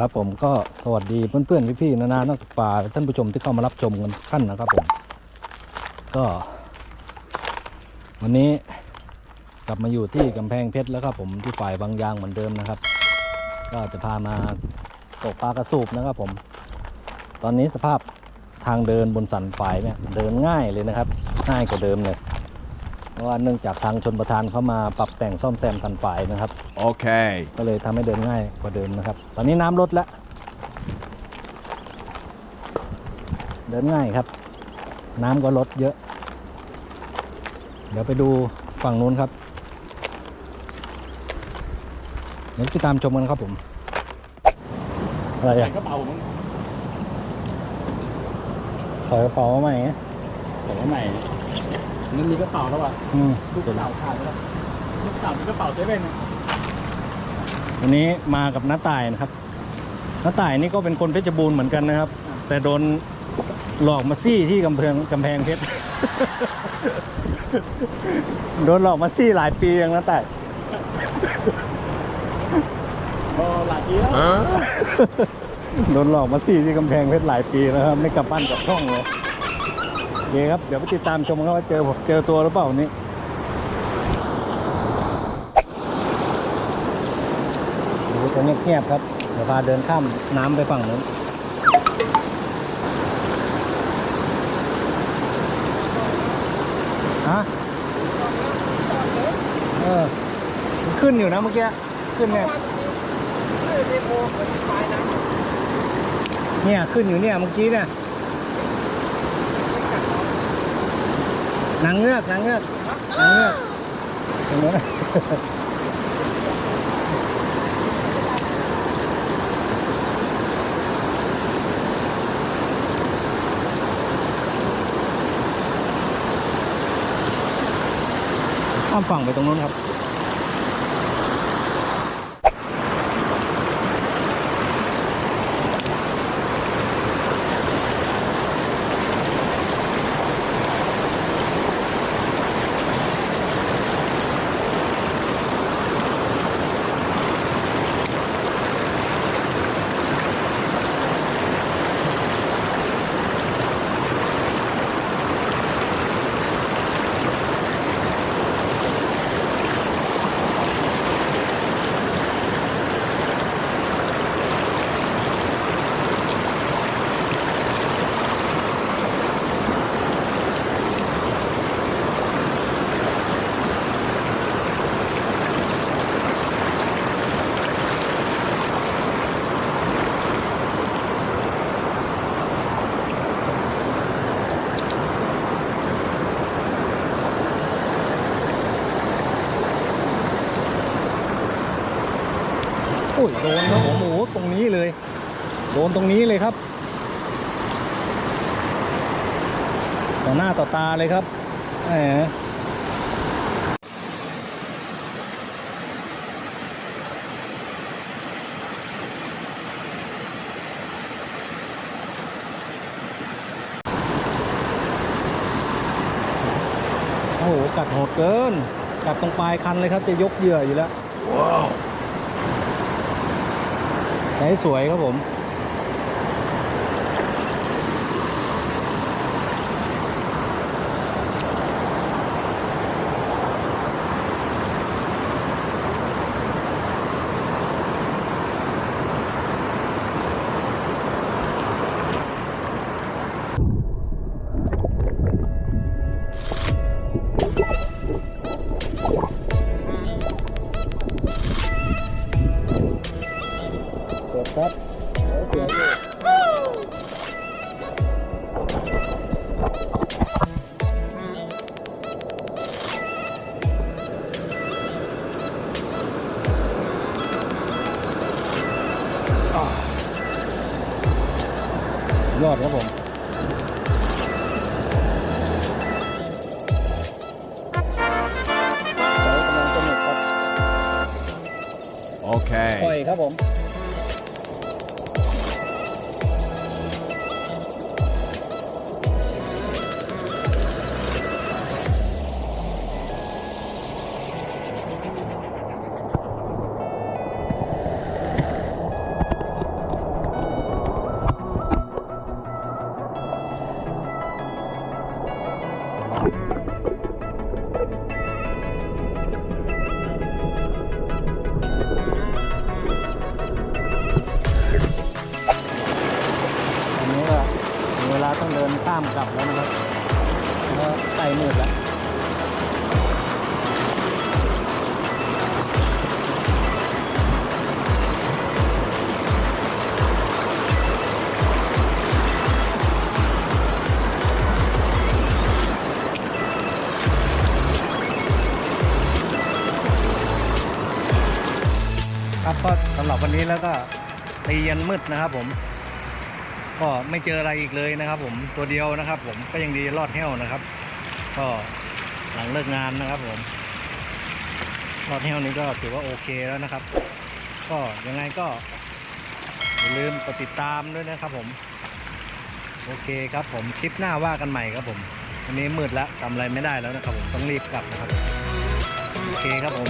ครับผมก็สวัสดีเพื่อนๆพี่ๆนานานักปลาท่านผู้ชมที่เข้ามารับชมกันท่านนะครับผม ก็ วันนี้กลับมาอยู่ที่กำแพงเพชรแล้วครับผมที่ฝ่ายบางยางเหมือนเดิมนะครับ ก็จะพามาตกปลากระสูบนะครับผม ตอนนี้สภาพทางเดินบนสันฝ่ายเนี่ยเดินง่ายเลยนะครับ ง่ายกว่าเดิมเลย เพราะว่าเนื่องจากทางชนประทานเข้ามาปรับแต่งซ่อมแซมสันฝายนะครับ Okay. ก็เลยทำให้เดินง่ายกว่าเดิมนะครับ ตอนนี้น้ำลดแล้ว เดินง่ายครับ น้ำก็ลดเยอะ เดี๋ยวไปดูฝั่งนู้นครับเดี๋ยวติดตามชมกันครับผมอะไรใส่อะกระเป๋ามึงใส่กระเป๋ามาใหม่ไงใส่ข้างในมั นมีกระเป๋าแล้วอะอืมลูกกระเป๋าขาดไปแล้วลูกกระเป๋าเป็นกระเป๋าเซเว่นนะวันนี้มากับน้าต่ายนะครับน้าต่ายนี่ก็เป็นคนเพชรบูรณ์เหมือนกันนะครับ แต่โดนหลอกมาซี่ที่กำแพงกำแพงเพชร โดนหลอกมาซี่หลายปียังน้าต่ายโอ้หลายปีแล้วโดนหลอกมาซี่ที่กำแพงเพชรหลายปีแล้วครับ ไม่กลับบ้านกลับช่องเลย โอเคครับ เดี๋ยวไปติดตามชมกันว่าเจอเจอตัวหรือเปล่านี้ดูจะเงียบๆครับ เดี๋ยวพาเดินข้ามน้ำไปฝั่งนู้นฮะเออขึ้นอยู่นะเมื่อกี้ ขึ้นเนี่ยเนี่ย ขึ้นอยู่เนี่ยเมื่อกี้เนี่ย นางเงือกนางเงือกนางเงือกตรงนู้นข้ามฝั่งไปตรงนู้นครับ โอ้ยโดนครับผมโอ้โหตรงนี้เลย โดนตรงนี้เลยครับต่อหน้าต่อตาเลยครับแหมโอ้โหกัดโหดเกิน กัดตรงปลายคันเลยครับ จะยกเหยื่ออยู่แล้ว Whoa. ใช้ สวยครับผม ยอดครับผม Okay. ปล่อยครับผม ต้องเดินข้ามกลับแล้วนะครับแล้วใกล้มืดแล้วครับก็สำหรับวันนี้แล้วก็ตียันมืดนะครับผม ก็ไม่เจออะไรอีกเลยนะครับ ผมตัวเดียวนะครับ ผมก็ยังดีรอดแห้วนะครับ ก็หลังเลิกงานนะครับ ผมรอดแห้วนี้ก็ถือว่าโอเคแล้วนะครับ ก็ยังไงก็อย่าลืมกดติดตามด้วยนะครับ ผม โอเคครับ ผมคลิปหน้าว่ากันใหม่ครับ ผมวันนี้มืดแล้วทำอะไรไม่ได้แล้วนะครับ ผมต้องรีบกลับนะครับโอเคครับผม